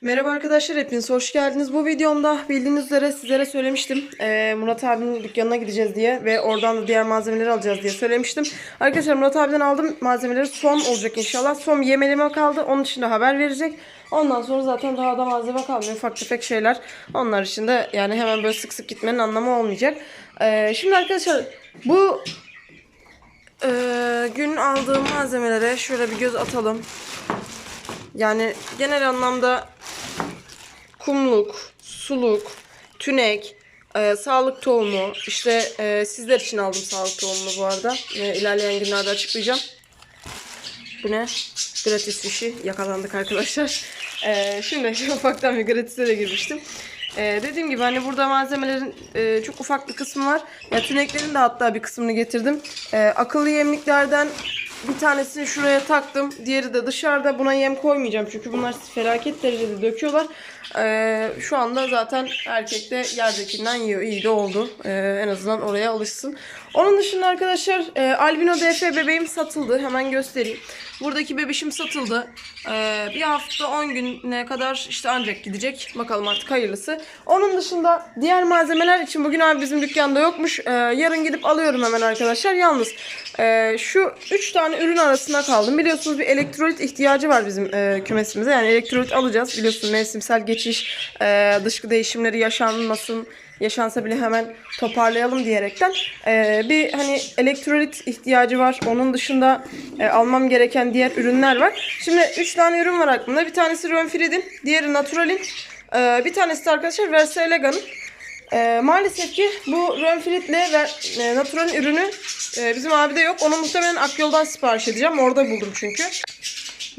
Merhaba arkadaşlar hepiniz hoş geldiniz. Bu videomda bildiğiniz üzere sizlere söylemiştim. Ee, Murat abinin dükkanına gideceğiz diye ve oradan da diğer malzemeleri alacağız diye söylemiştim. Arkadaşlar Murat abiden aldım malzemeleri son olacak inşallah. Son yemeleme kaldı. Onun için de haber verecek. Ondan sonra zaten daha da malzeme kalmıyor. Ufak tefek şeyler. Onlar için de yani hemen böyle sık sık gitmenin anlamı olmayacak. Ee, şimdi arkadaşlar bu e, gün aldığım malzemelere şöyle bir göz atalım. Yani genel anlamda kumluk, suluk, tünek, e, sağlık tohumu. İşte e, sizler için aldım sağlık tohumunu bu arada. E, ilerleyen günlerde açıklayacağım. Bu ne? Gratis fişi. Yakalandık arkadaşlar. E, şimdi ufaktan bir gratis'e de girmiştim. E, dediğim gibi hani burada malzemelerin e, çok ufak bir kısmı var. Ya tüneklerin de hatta bir kısmını getirdim. E, akıllı yemliklerden bir tanesini şuraya taktım. Diğeri de dışarıda. Buna yem koymayacağım. Çünkü bunlar felaket derecede döküyorlar. Ee, şu anda zaten erkek de yerdekinden yiyor. İyi de oldu. Ee, en azından oraya alışsın. Onun dışında arkadaşlar e, Albino DF bebeğim satıldı. Hemen göstereyim. Buradaki bebişim satıldı. Ee, bir hafta 10 güne kadar işte ancak gidecek. Bakalım artık hayırlısı. Onun dışında diğer malzemeler için bugün abi bizim dükkanda yokmuş. Ee, yarın gidip alıyorum hemen arkadaşlar. Yalnız e, şu 3 tane ürün arasında kaldım. Biliyorsunuz bir elektrolit ihtiyacı var bizim e, kümesimize. Yani elektrolit alacağız. Biliyorsunuz mevsimsel geçiş, e, dışkı değişimleri yaşanmasın yaşansa bile hemen toparlayalım diyerekten e, bir hani elektrolit ihtiyacı var. Onun dışında e, almam gereken diğer ürünler var. Şimdi 3 tane ürün var aklımda. Bir tanesi Renfrid'in, diğeri Natural'in, e, bir tanesi de arkadaşlar Versa. E, maalesef ki bu Renfrid'le ve e, Natural'in ürünü e, bizim abide yok. Onu muhtemelen Akyol'dan sipariş edeceğim. Orada buldum çünkü.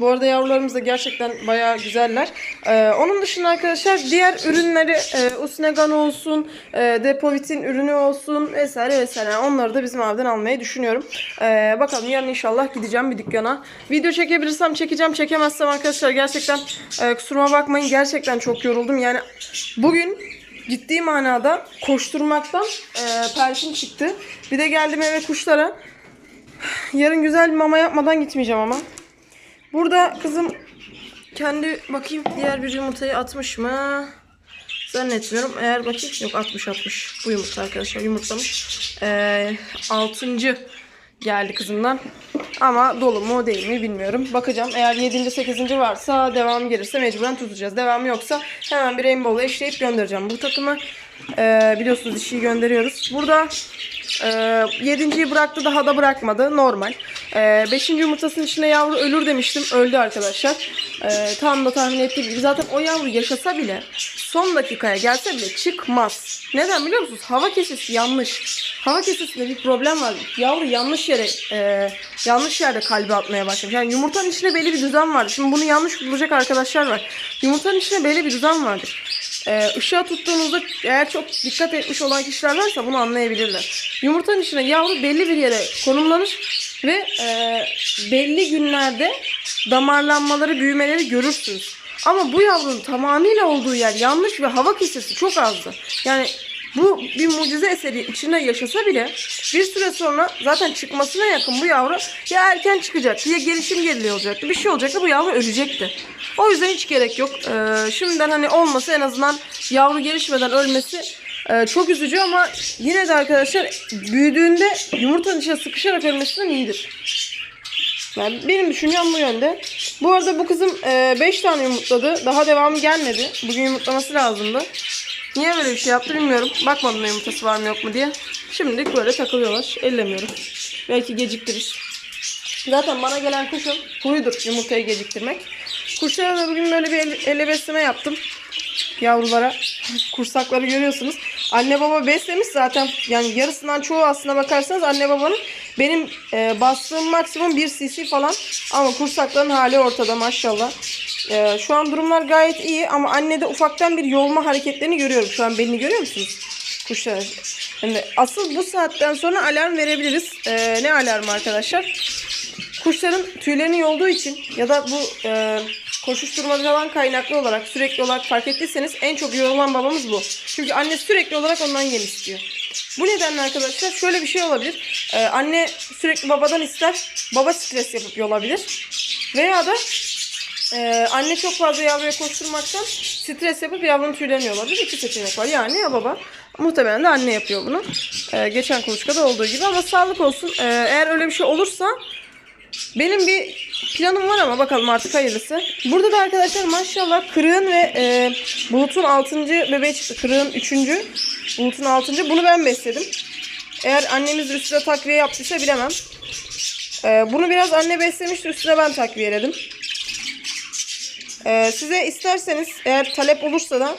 Bu arada yavrularımız da gerçekten bayağı güzeller. Ee, onun dışında arkadaşlar diğer ürünleri e, Usnegan olsun, e, Depovit'in ürünü olsun vesaire vesaire. Onları da bizim abiden almayı düşünüyorum. Ee, bakalım yarın inşallah gideceğim bir dükkana. Video çekebilirsem çekeceğim. Çekemezsem arkadaşlar gerçekten e, kusuruma bakmayın. Gerçekten çok yoruldum. Yani bugün ciddi manada koşturmaktan e, perşin çıktı. Bir de geldim eve kuşlara. Yarın güzel bir mama yapmadan gitmeyeceğim ama. Burada kızım kendi bakayım diğer bir yumurtayı atmış mı? Zannetmiyorum. Eğer bakayım yok atmış atmış. Bu yumurta arkadaşlar yumurtlamış. Ee, altıncı geldi kızımdan. Ama dolu mu değil mi bilmiyorum. Bakacağım. Eğer 7. 8. varsa devam gelirse mecburen tutacağız. Devam yoksa hemen bir rainbow'la eşleyip göndereceğim. Bu takımı e, biliyorsunuz dişiyi gönderiyoruz. Burada e, 7.yi bıraktı daha da bırakmadı. Normal. E, 5. yumurtasının içinde yavru ölür demiştim. Öldü arkadaşlar. E, tam da tahmin ettiğim gibi. Zaten o yavru yaşasa bile son dakikaya gelse bile çıkmaz. Neden biliyor musunuz? Hava kesesi yanlış. Hava kesesinde bir problem var. Yavru yanlış yere e, yanlış yerde kalbi atmaya başlamış. Yani yumurtanın içinde belli bir düzen vardır. Şimdi bunu yanlış bulacak arkadaşlar var. Yumurtanın içinde belli bir düzen vardır. Ee, ışığa tuttuğunuzda eğer çok dikkat etmiş olan kişiler varsa bunu anlayabilirler. Yumurtanın içine yavru belli bir yere konumlanır ve e, belli günlerde damarlanmaları, büyümeleri görürsünüz. Ama bu yavrunun tamamıyla olduğu yer yanlış ve hava kesesi çok azdı. Yani bu bir mucize eseri içinde yaşasa bile bir süre sonra zaten çıkmasına yakın bu yavru ya erken çıkacaktı ya gelişim geriliği olacaktı. Bir şey olacaktı bu yavru ölecekti. O yüzden hiç gerek yok. Ee, şimdiden hani olmasa en azından yavru gelişmeden ölmesi e, çok üzücü ama yine de arkadaşlar büyüdüğünde yumurtanın içine sıkışarak ölmesinden iyidir. Yani benim düşüncem bu yönde. Bu arada bu kızım 5 tane yumurtladı. Daha devamı gelmedi. Bugün yumurtlaması lazımdı. Niye böyle bir şey yaptı bilmiyorum. Bakmadım yumurtası var mı yok mu diye. Şimdilik böyle takılıyorlar. Ellemiyorum. Belki geciktirir. Zaten bana gelen kuşun huyudur yumurtayı geciktirmek. Kuşlara da bugün böyle bir el, elle besleme yaptım. Yavrulara. Kursakları görüyorsunuz. Anne baba beslemiş zaten. Yani yarısından çoğu aslına bakarsanız anne babanın benim e, bastığım maksimum 1 cc falan. Ama kursakların hali ortada maşallah. E, şu an durumlar gayet iyi ama annede ufaktan bir yolma hareketlerini görüyorum. Şu an beni görüyor musunuz? Kuşlar. Yani asıl bu saatten sonra alarm verebiliriz. E, ne alarmı arkadaşlar? Kuşların tüylerini yolduğu için ya da bu e, koşuşturmacadan kaynaklı olarak sürekli olarak fark ettiyseniz en çok yorulan babamız bu. Çünkü anne sürekli olarak ondan yem istiyor. Bu nedenle arkadaşlar şöyle bir şey olabilir. Ee, anne sürekli babadan ister. Baba stres yapıp yolabilir. Veya da Ee, anne çok fazla yavruya koşturmaktan stres yapıp yavrunun tüylerini yolabilir. İki seçenek var. Ya anne ya baba. Muhtemelen de anne yapıyor bunu. Ee, geçen kuluçkada olduğu gibi ama sağlık olsun. Ee, eğer öyle bir şey olursa benim bir planım var ama bakalım artık hayırlısı. Burada da arkadaşlar maşallah Kırığın ve e, Bulut'un 6. bebeği çıktı. Kırığın 3. Bulut'un 6. Bunu ben besledim. Eğer annemiz üstüne takviye yaptıysa bilemem. Ee, bunu biraz anne beslemişti. Üstüne ben takviyeledim. Ee, size isterseniz eğer talep olursa da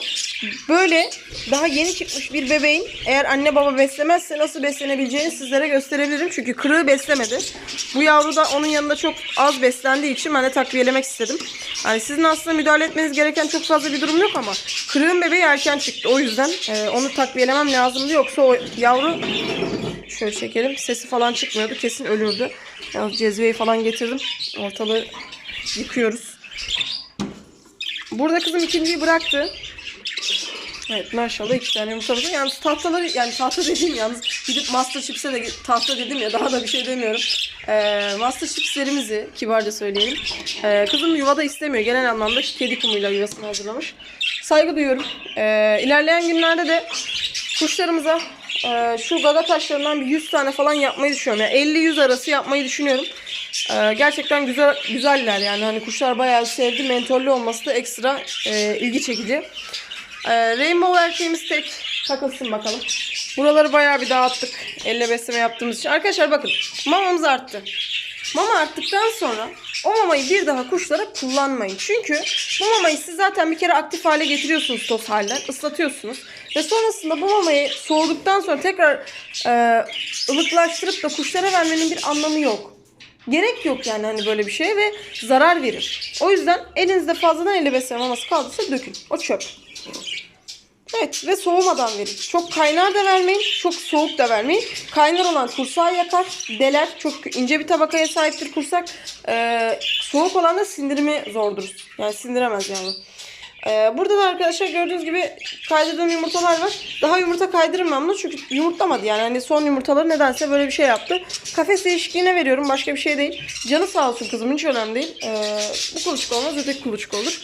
böyle daha yeni çıkmış bir bebeğin eğer anne baba beslemezse nasıl beslenebileceğini sizlere gösterebilirim. Çünkü kırığı beslemedi. Bu yavru da onun yanında çok az beslendiği için ben de takviyelemek istedim. Yani sizin aslında müdahale etmeniz gereken çok fazla bir durum yok ama kırığın bebeği erken çıktı. O yüzden e, onu takviyelemem lazımdı. Yoksa o yavru şöyle çekelim sesi falan çıkmıyordu. Kesin ölürdü. Yalnız cezveyi falan getirdim. Ortalığı yıkıyoruz. Burada kızım ikinciyi bıraktı. Evet maşallah iki tane yumurtamız var. Yalnız tahtaları yani tahta dediğim yalnız gidip Master Chips'e de tahta dedim ya daha da bir şey demiyorum. Ee, Master Chips'lerimizi kibarca söyleyelim. Ee, kızım yuvada istemiyor. Genel anlamda kedi kumuyla yuvasını hazırlamış. Saygı duyuyorum. Ee, ilerleyen günlerde de kuşlarımıza e, şu gaga taşlarından bir 100 tane falan yapmayı düşünüyorum. Yani 50-100 arası yapmayı düşünüyorum. Ee, gerçekten güzel güzeller yani hani kuşlar bayağı sevdi. Mentollü olması da ekstra e, ilgi çekici. Ee, Rainbow erkeğimiz tek takılsın bakalım. Buraları bayağı bir dağıttık. Elle besleme yaptığımız için. Arkadaşlar bakın mamamız arttı. Mama arttıktan sonra o mamayı bir daha kuşlara kullanmayın. Çünkü bu mamayı siz zaten bir kere aktif hale getiriyorsunuz toz halden. ıslatıyorsunuz. Ve sonrasında bu mamayı soğuduktan sonra tekrar e, ılıklaştırıp da kuşlara vermenin bir anlamı yok. Gerek yok yani hani böyle bir şeye ve zarar verir. O yüzden elinizde fazladan elle besleme maması kaldıysa dökün. O çöp. Evet ve soğumadan verin. Çok kaynar da vermeyin, çok soğuk da vermeyin. Kaynar olan kursağı yakar, deler. Çok ince bir tabakaya sahiptir kursak. Ee, soğuk olan da sindirimi zordur. Yani sindiremez yani. Ee, burada da arkadaşlar gördüğünüz gibi kaydırdığım yumurtalar var. Daha yumurta kaydırmam bunu çünkü yumurtlamadı yani. Hani son yumurtaları nedense böyle bir şey yaptı. Kafes değişikliğine veriyorum başka bir şey değil. Canı sağ olsun kızım hiç önemli değil. Ee, bu kuluçka olmaz öteki kuluçka olur.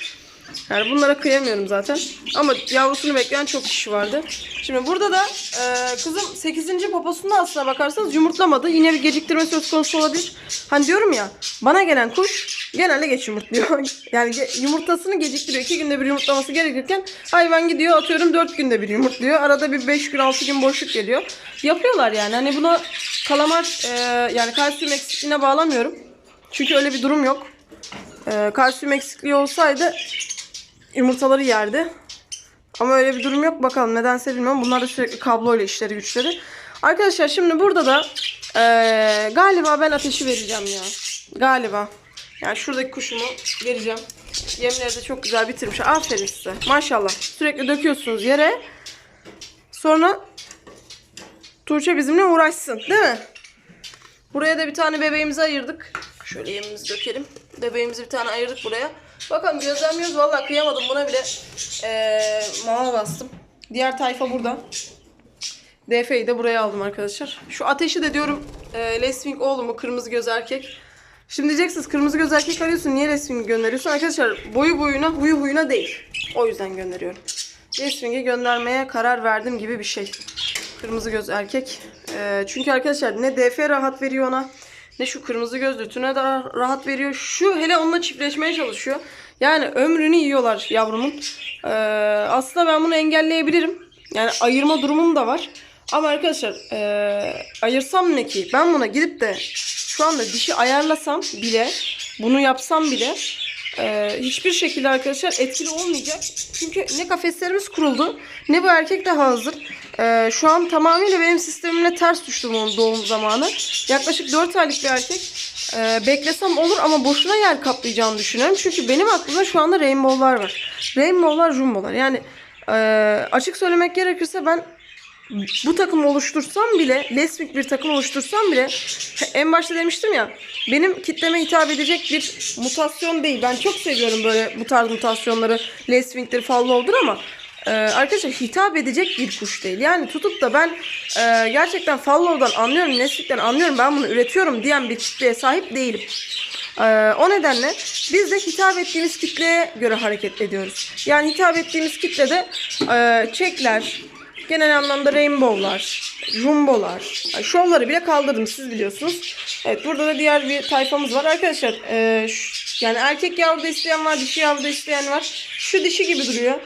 Yani bunlara kıyamıyorum zaten. Ama yavrusunu bekleyen çok kişi vardı. Şimdi burada da e, kızım 8. poposunda aslına bakarsanız yumurtlamadı. Yine bir geciktirme söz konusu olabilir. Hani diyorum ya bana gelen kuş genelde geç yumurtluyor. yani ge- yumurtasını geciktiriyor. 2 günde bir yumurtlaması gerekirken hayvan gidiyor atıyorum 4 günde bir yumurtluyor. Arada bir 5 gün 6 gün boşluk geliyor. Yapıyorlar yani. Hani buna kalamar e, yani kalsiyum eksikliğine bağlamıyorum. Çünkü öyle bir durum yok. E, kalsiyum eksikliği olsaydı yumurtaları yerdi. Ama öyle bir durum yok. Bakalım nedense bilmiyorum. Bunlar da sürekli kabloyla işleri güçleri. Arkadaşlar şimdi burada da eee, galiba ben ateşi vereceğim ya. Galiba. Yani şuradaki kuşumu vereceğim. Yemleri de çok güzel bitirmiş. Aferin size. Maşallah. Sürekli döküyorsunuz yere. Sonra Tuğçe bizimle uğraşsın. Değil mi? Buraya da bir tane bebeğimizi ayırdık. Şöyle yemimizi dökelim. Bebeğimizi bir tane ayırdık buraya. Bakalım gözlemliyoruz. Vallahi kıyamadım. Buna bile eee mama bastım. Diğer tayfa burada. DF'yi de buraya aldım arkadaşlar. Şu ateşi de diyorum e, Leswing oğlu mu kırmızı göz erkek. Şimdi diyeceksiniz kırmızı göz erkek arıyorsun niye Leswing gönderiyorsun? Arkadaşlar boyu boyuna huyu huyuna değil. O yüzden gönderiyorum. Leswing'i göndermeye karar verdim gibi bir şey. Kırmızı göz erkek. E, çünkü arkadaşlar ne DF rahat veriyor ona ne şu kırmızı göz lütüne daha rahat veriyor. Şu hele onunla çiftleşmeye çalışıyor. Yani ömrünü yiyorlar yavrumun. Ee, aslında ben bunu engelleyebilirim. Yani ayırma durumum da var. Ama arkadaşlar ee, ayırsam ne ki? Ben buna gidip de şu anda dişi ayarlasam bile bunu yapsam bile ee, hiçbir şekilde arkadaşlar etkili olmayacak. Çünkü ne kafeslerimiz kuruldu ne bu erkek daha hazır. Ee, şu an tamamıyla benim sistemimle ters düştü bunun doğum zamanı. Yaklaşık 4 aylık bir erkek. Ee, beklesem olur ama boşuna yer kaplayacağını düşünüyorum. Çünkü benim aklımda şu anda rainbow'lar var. Rainbow'lar, jumbo'lar. Yani e, açık söylemek gerekirse ben bu takım oluştursam bile, Leswing bir takım oluştursam bile en başta demiştim ya benim kitleme hitap edecek bir mutasyon değil. Ben çok seviyorum böyle bu tarz mutasyonları. Leswing'dir, Follow'dur ama e, arkadaşlar hitap edecek bir kuş değil. Yani tutup da ben e, gerçekten Follow'dan anlıyorum, Leswing'den anlıyorum, ben bunu üretiyorum diyen bir kitleye sahip değilim. Ee, o nedenle biz de hitap ettiğimiz kitleye göre hareket ediyoruz. Yani hitap ettiğimiz kitlede e, çekler, genel anlamda rainbow'lar, jumbo'lar, yani şovları bile kaldırdım siz biliyorsunuz. Evet burada da diğer bir tayfamız var. Arkadaşlar e, şu- yani erkek yavru da isteyen var, dişi yavru da isteyen var. Şu dişi gibi duruyor.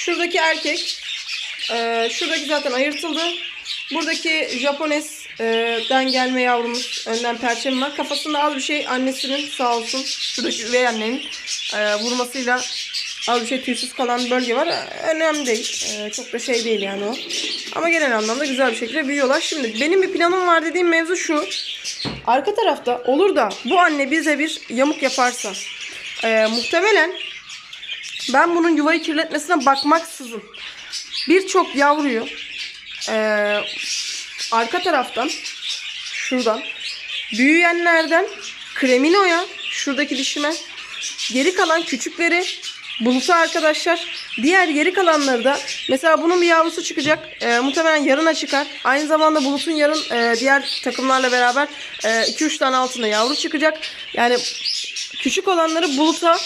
Şuradaki erkek. e, şuradaki zaten ayırtıldı. Buradaki Japones'den gelme yavrumuz önden perçem var. Kafasında az bir şey annesinin sağ olsun şuradaki üvey annenin e, vurmasıyla az bir şey tüysüz kalan bir bölge var. E, Önemli değil. E, çok da şey değil yani o. Ama genel anlamda güzel bir şekilde büyüyorlar. Şimdi benim bir planım var dediğim mevzu şu. Arka tarafta olur da bu anne bize bir yamuk yaparsa e, muhtemelen ben bunun yuvayı kirletmesine bakmaksızın birçok yavruyu e, arka taraftan şuradan büyüyenlerden Kremino'ya şuradaki dişime geri kalan küçükleri Bulut'a arkadaşlar diğer geri kalanları da mesela bunun bir yavrusu çıkacak e, muhtemelen yarına çıkar. Aynı zamanda Bulut'un yarın e, diğer takımlarla beraber 2-3 tane altında yavru çıkacak. Yani küçük olanları Bulut'a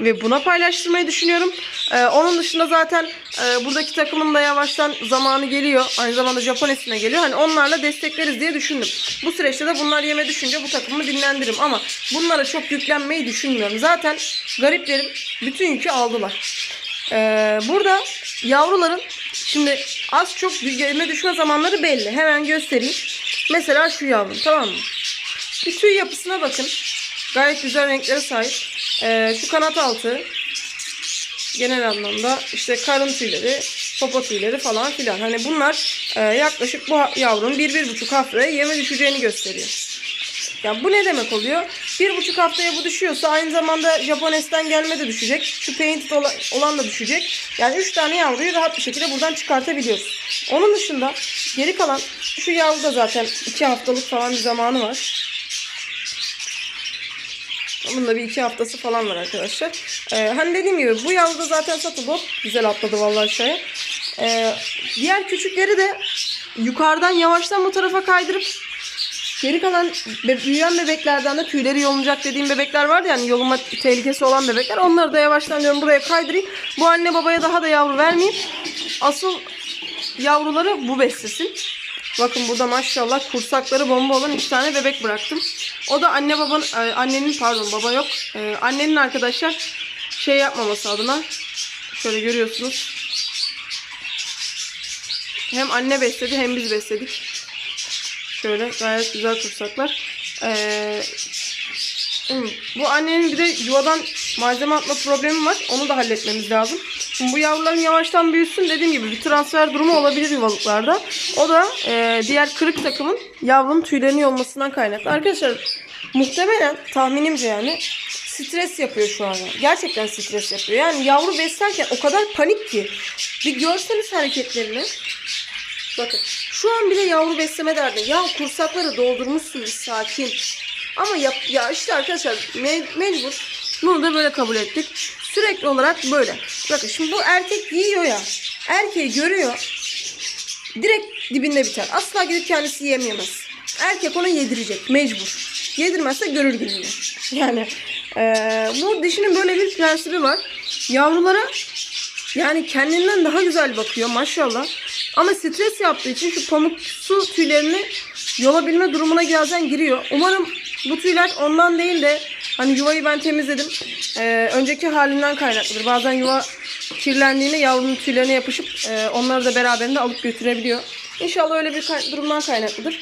ve buna paylaştırmayı düşünüyorum. Ee, onun dışında zaten e, buradaki takımın da yavaştan zamanı geliyor. Aynı zamanda Japones'ine geliyor. Hani onlarla destekleriz diye düşündüm. Bu süreçte de bunlar yeme düşünce bu takımı dinlendiririm. Ama bunlara çok yüklenmeyi düşünmüyorum. Zaten gariplerim bütün yükü aldılar. Ee, burada yavruların şimdi az çok yeme düşme zamanları belli. Hemen göstereyim. Mesela şu yavrum tamam mı? Bir tüy yapısına bakın. Gayet güzel renklere sahip. Ee, şu kanat altı genel anlamda işte karın tüyleri, popo tüyleri falan filan. Hani bunlar e, yaklaşık bu yavrunun bir, bir buçuk haftaya yeme düşeceğini gösteriyor. Yani bu ne demek oluyor? Bir buçuk haftaya bu düşüyorsa aynı zamanda Japones'ten gelme de düşecek. Şu painted ola- olan da düşecek. Yani 3 tane yavruyu rahat bir şekilde buradan çıkartabiliyoruz. Onun dışında geri kalan şu yavru da zaten 2 haftalık falan bir zamanı var. Bunun da bir iki haftası falan var arkadaşlar. Ee, hani dediğim gibi bu yavru zaten satıldı. Hop, Güzel atladı vallahi aşağıya. Ee, diğer küçükleri de yukarıdan yavaştan bu tarafa kaydırıp geri kalan be- büyüyen bebeklerden de tüyleri yolunacak dediğim bebekler vardı yani yoluma tehlikesi olan bebekler. Onları da yavaştan diyorum buraya kaydırayım. Bu anne babaya daha da yavru vermeyeyim. Asıl yavruları bu beslesin. Bakın burada maşallah kursakları bomba olan iki tane bebek bıraktım. O da anne babanın, e, annenin pardon baba yok. E, annenin arkadaşlar şey yapmaması adına. Şöyle görüyorsunuz. Hem anne besledi hem biz besledik. Şöyle gayet güzel kursaklar. Ee, hmm, bu annenin bir de yuvadan malzeme atma problemi var. Onu da halletmemiz lazım. Şimdi bu yavruların yavaştan büyüsün. Dediğim gibi bir transfer durumu olabilir yuvalıklarda. O da e, diğer kırık takımın yavrunun tüylerini yolmasından kaynaklı. Arkadaşlar muhtemelen tahminimce yani stres yapıyor şu an. yani. Gerçekten stres yapıyor. Yani yavru beslerken o kadar panik ki. Bir görseniz hareketlerini. Bakın şu an bile yavru besleme derdi. Ya kursakları doldurmuşsunuz sakin. Ama yap, ya işte arkadaşlar me- mecbur. Bunu da böyle kabul ettik. Sürekli olarak böyle. Bakın şimdi bu erkek yiyor ya. Erkeği görüyor. Direkt dibinde biter. Asla gidip kendisi yiyemez. Erkek ona yedirecek. Mecbur. Yedirmezse görür gününü. Yani eee, bu dişinin böyle bir prensibi var. Yavrulara yani kendinden daha güzel bakıyor maşallah. Ama stres yaptığı için şu pamuksu tüylerini yolabilme durumuna bazen giriyor. Umarım bu tüyler ondan değil de hani yuvayı ben temizledim. Ee, önceki halinden kaynaklıdır. Bazen yuva kirlendiğinde yavrunun tüylerine yapışıp e, onları da beraberinde alıp götürebiliyor. İnşallah öyle bir kay- durumdan kaynaklıdır.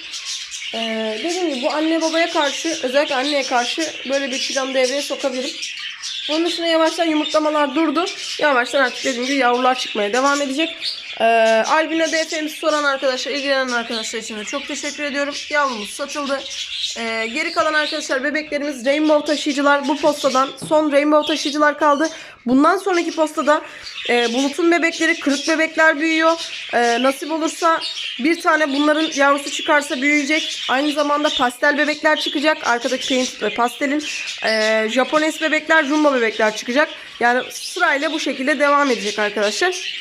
Ee, dediğim gibi bu anne babaya karşı özellikle anneye karşı böyle bir plan devreye sokabilirim. Onun dışında yavaştan yumurtlamalar durdu. Yavaştan artık dediğim gibi yavrular çıkmaya devam edecek. Ee, albino DF'mizi soran arkadaşlar, ilgilenen arkadaşlar için de çok teşekkür ediyorum. Yavrumuz satıldı. Ee, geri kalan arkadaşlar bebeklerimiz Rainbow taşıyıcılar. Bu postadan son Rainbow taşıyıcılar kaldı. Bundan sonraki postada e, Bulut'un bebekleri, kırık bebekler büyüyor. E, nasip olursa bir tane bunların yavrusu çıkarsa büyüyecek. Aynı zamanda pastel bebekler çıkacak. Arkadaki paint ve pastelin. E, Japones bebekler, jumbo bebekler çıkacak. Yani sırayla bu şekilde devam edecek arkadaşlar.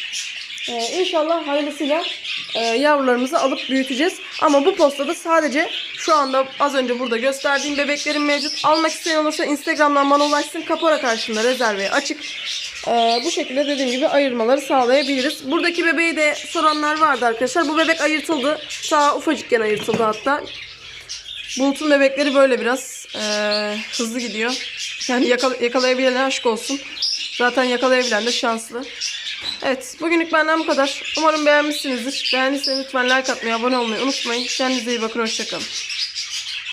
Ee, inşallah hayırlısıyla e, yavrularımızı alıp büyüteceğiz. Ama bu postada sadece şu anda az önce burada gösterdiğim bebeklerim mevcut. Almak isteyen olursa Instagram'dan bana ulaşsın. Kapora karşında rezerveye açık. E, bu şekilde dediğim gibi ayırmaları sağlayabiliriz. Buradaki bebeği de soranlar vardı arkadaşlar. Bu bebek ayırtıldı. Ta ufacıkken ayırtıldı hatta. Bulut'un bebekleri böyle biraz e, hızlı gidiyor. Yani yakala- yakalayabilene aşk olsun. Zaten yakalayabilen de şanslı. Evet bugünlük benden bu kadar. Umarım beğenmişsinizdir. Beğendiyseniz lütfen like atmayı, abone olmayı unutmayın. Kendinize iyi bakın. Hoşçakalın.